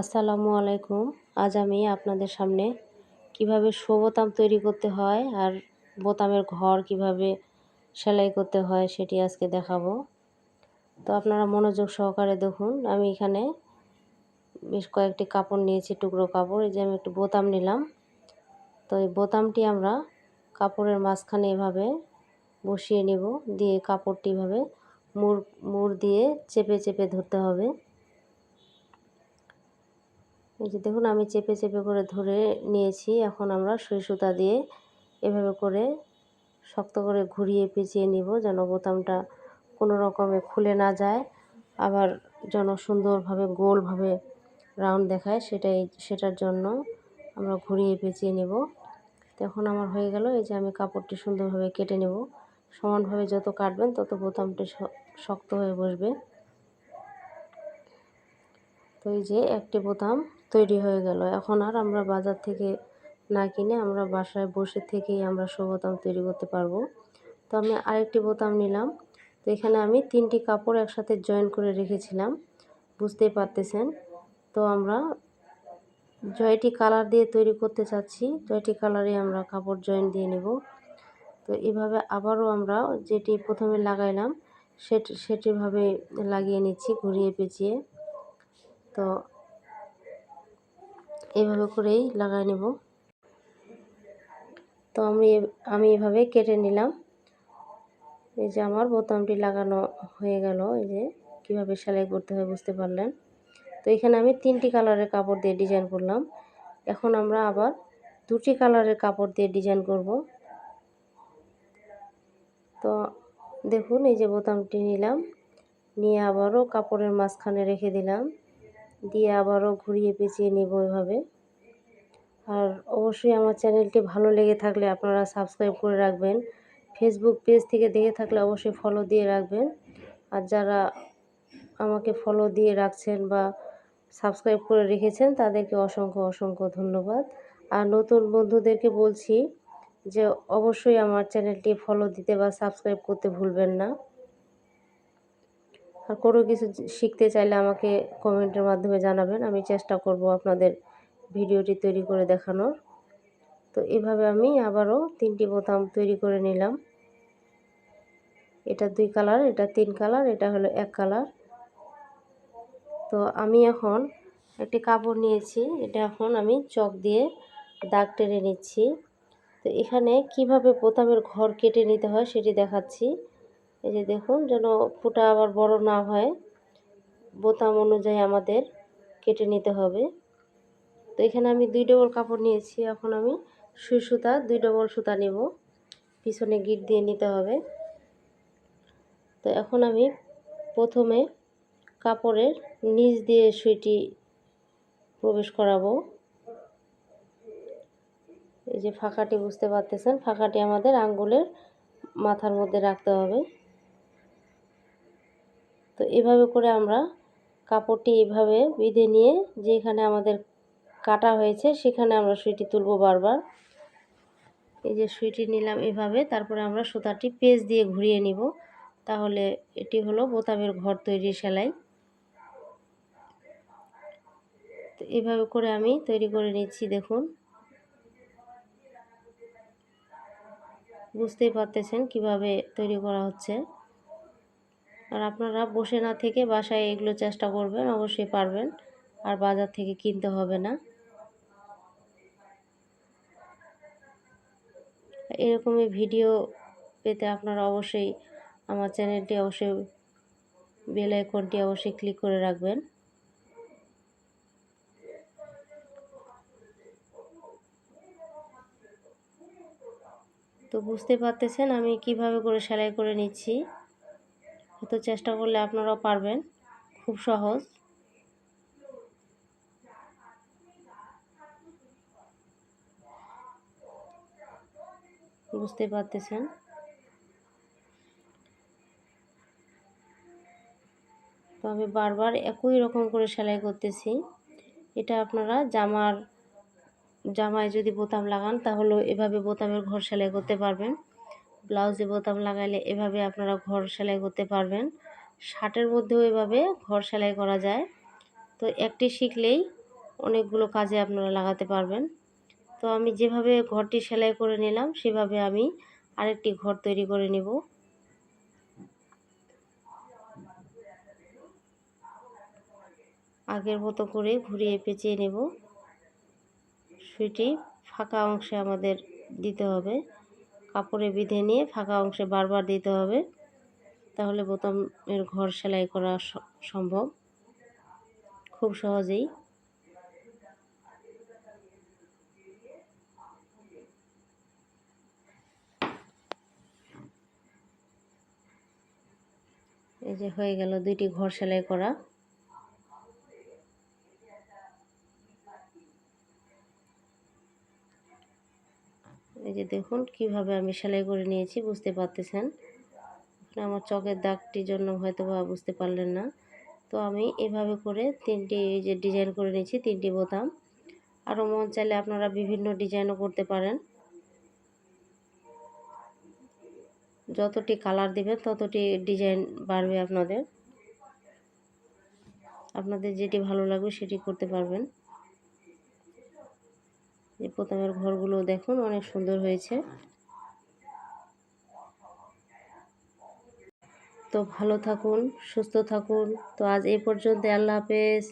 আসসালামু আলাইকুম। আজ আমি আপনাদের সামনে কীভাবে শো বোতাম তৈরি করতে হয় আর বোতামের ঘর কীভাবে সেলাই করতে হয় সেটি আজকে দেখাবো। তো আপনারা মনোযোগ সহকারে দেখুন, আমি এখানে বেশ কয়েকটি কাপড় নিয়েছি, টুকরো কাপড়। এই যে আমি একটু বোতাম নিলাম। তো এই বোতামটি আমরা কাপড়ের মাঝখানে এভাবে বসিয়ে নেব, দিয়ে কাপড়টি এভাবে মুড় মুড় দিয়ে চেপে চেপে ধরতে হবে। এই যে দেখুন, আমি চেপে চেপে করে ধরে নিয়েছি। এখন আমরা সুই সুতা দিয়ে এভাবে করে শক্ত করে ঘুরিয়ে পেঁচিয়ে নিব যেন বোতামটা কোনো রকমে খুলে না যায়। আবার যেন সুন্দরভাবে গোলভাবে রাউন্ড দেখায়, সেটাই, সেটার জন্য আমরা ঘুরিয়ে পেঁচিয়ে নেব। তখন আমার হয়ে গেল, এই যে আমি কাপড়টি সুন্দরভাবে কেটে নেব। সমানভাবে যত কাটবেন, তত বোতামটি শক্ত হয়ে বসবে। তো এই যে একটি বোতাম তৈরি হয়ে গেল। এখন আর আমরা বাজার থেকে না কিনে আমরা বাসায় বসে থেকেই আমরা শো বোতাম তৈরি করতে পারব। তো আমি আরেকটি বোতাম নিলাম। তো এখানে আমি তিনটি কাপড় একসাথে জয়েন করে রেখেছিলাম। বুঝতেই পারতেছেন? তো আমরা জয়টি কালার দিয়ে তৈরি করতে চাচ্ছি। জয়টি কালারে আমরা কাপড় জয়েন দিয়ে নেব। তো এভাবে আবারও আমরা যেটি প্রথমে লাগাইলাম, সেটি সেটিভাবে লাগিয়ে নিচ্ছি ঘুরিয়ে পেঁচিয়ে। তো এইভাবে করেই লাগাই নেব। তো আমি আমি এভাবে কেটে নিলাম। এই যে আমার বোতামটি লাগানো হয়ে গেল। এই যে কীভাবে সেলাই করতে হয় বুঝতে পারলেন? তো এখানে আমি তিনটি কালারের কাপড় দিয়ে ডিজাইন করলাম। এখন আমরা আবার দুটি কালারের কাপড় দিয়ে ডিজাইন করব। তো দেখুন, এই যে বোতামটি নিলাম। নিয়ে আবারও কাপড়ের মাঝখানে রেখে দিলাম। দিয়ে আবারও ঘুরিয়ে পেঁচিয়ে নেব এভাবে আর অবশ্যই আমার চ্যানেলটি ভালো লেগে থাকলে আপনারা সাবস্ক্রাইব করে রাখবেন। ফেসবুক পেজ থেকে দেখে থাকলে অবশ্যই ফলো দিয়ে রাখবেন। আর যারা আমাকে ফলো দিয়ে রাখছেন বা সাবস্ক্রাইব করে রেখেছেন, তাদেরকে অসংখ্য অসংখ্য ধন্যবাদ। আর নতুন বন্ধুদেরকে বলছি যে, অবশ্যই আমার চ্যানেলটি ফলো দিতে বা সাবস্ক্রাইব করতে ভুলবেন না। আর কোনো কিছু শিখতে চাইলে আমাকে কমেন্টের মাধ্যমে জানাবেন। আমি চেষ্টা করব আপনাদের ভিডিওটি তৈরি করে দেখানোর। তো এভাবে আমি আবারও তিনটি বোতাম তৈরি করে নিলাম। এটা দুই কালার, এটা তিন কালার, এটা হলো এক কালার। তো আমি এখন একটি কাপড় নিয়েছি। এটা এখন আমি চক দিয়ে দাগ টেনে নিচ্ছি। তো এখানে কীভাবে বোতামের ঘর কেটে নিতে হয় সেটি দেখাচ্ছি। এই যে দেখুন, যেন ফুটা আবার বড় না হয়। বোতাম অনুযায়ী আমাদের কেটে নিতে হবে। তো এখানে আমি দুই ডবল কাপড় নিয়েছি, এখন আমি সুই সুতা, দুই ডবল সুতা নেব। পিছনে গিট দিয়ে নিতে হবে। তো এখন আমি প্রথমে কাপড়ের নিচ দিয়ে সুইটি প্রবেশ করাবো। এই যে ফাঁকাটি বুঝতে পারতেছেন, ফাঁকাটি আমাদের আঙ্গুলের মাথার মধ্যে রাখতে হবে। তো এভাবে করে আমরা কাপড়টি এভাবে বেঁধে নিয়ে যেখানে আমাদের কাটা হয়েছে সেখানে আমরা সুইটি তুলব বারবার। এই যে সুইটি নিলাম এভাবে, তারপরে আমরা সুতাটি পেজ দিয়ে ঘুরিয়ে নিব। তাহলে এটি হলো বোতামের ঘর তৈরি সেলাই। তো এভাবে করে আমি তৈরি করে নিচ্ছি, দেখুন। বুঝতেই পারতেছেন কীভাবে তৈরি করা হচ্ছে। আর আপনারা বসে না থেকে বাসায় এগুলো চেষ্টা করবেন, অবশ্যই পারবেন। আর বাজার থেকে কিনতে হবে না। এরকমই ভিডিও পেতে আপনারা অবশ্যই আমার চ্যানেলটি অবশ্যই, বেল আইকনটি অবশ্যই ক্লিক করে রাখবেন। তো বুঝতে পারতেছেন আমি কীভাবে করে সেলাই করে নিচ্ছি। হয়তো চেষ্টা করলে আপনারাও পারবেন। খুব সহজ। বুঝতে পারতেছেন। তো আমি বারবার একই রকম করে সেলাই করতেছি। এটা আপনারা জামার জামায় যদি বোতাম লাগান তাহলে এভাবে বোতামের ঘর সেলাই করতে পারবেন। ব্লাউজে বোতাম লাগাইলে এভাবে আপনারা ঘর সেলাই করতে পারবেন। শার্টের মধ্যেও এভাবে ঘর সেলাই করা যায়। তো একটি শিখলেই অনেকগুলো কাজে আপনারা লাগাতে পারবেন। তো আমি যেভাবে ঘরটি সেলাই করে নিলাম, সেভাবে আমি আরেকটি ঘর তৈরি করে নেব। আগের মতো করে ঘুরিয়ে পেঁচিয়ে নেব। সুইটি ফাঁকা অংশে আমাদের দিতে হবে। কাপড়ে বিঁধে নিয়ে ফাঁকা অংশে বারবার দিতে হবে। তাহলে বোতামের ঘর সেলাই করা সম্ভব। খুব সহজেই। এই যে হয়ে গেল দুইটি ঘর সেলাই করা। এই যে দেখুন, কীভাবে আমি সেলাই করে নিয়েছি, বুঝতে পারতেছেন? আমার চকের দাগটির জন্য হয়তো বা বুঝতে পারলেন না। তো আমি এভাবে করে তিনটি এই যে ডিজাইন করে নিয়েছি, তিনটি বোতাম। আরও মন চাইলে আপনারা বিভিন্ন ডিজাইনও করতে পারেন। যতটি কালার দিবেন ততটি ডিজাইন বাড়বে আপনাদের। আপনাদের যেটি ভালো লাগবে, সেটি করতে পারবেন। প্রথমের ঘরগুলো দেখুন, অনেক সুন্দর হয়েছে। তো ভালো থাকুন, সুস্থ থাকুন। তো আজ এই পর্যন্ত, আল্লাহ হাফেজ।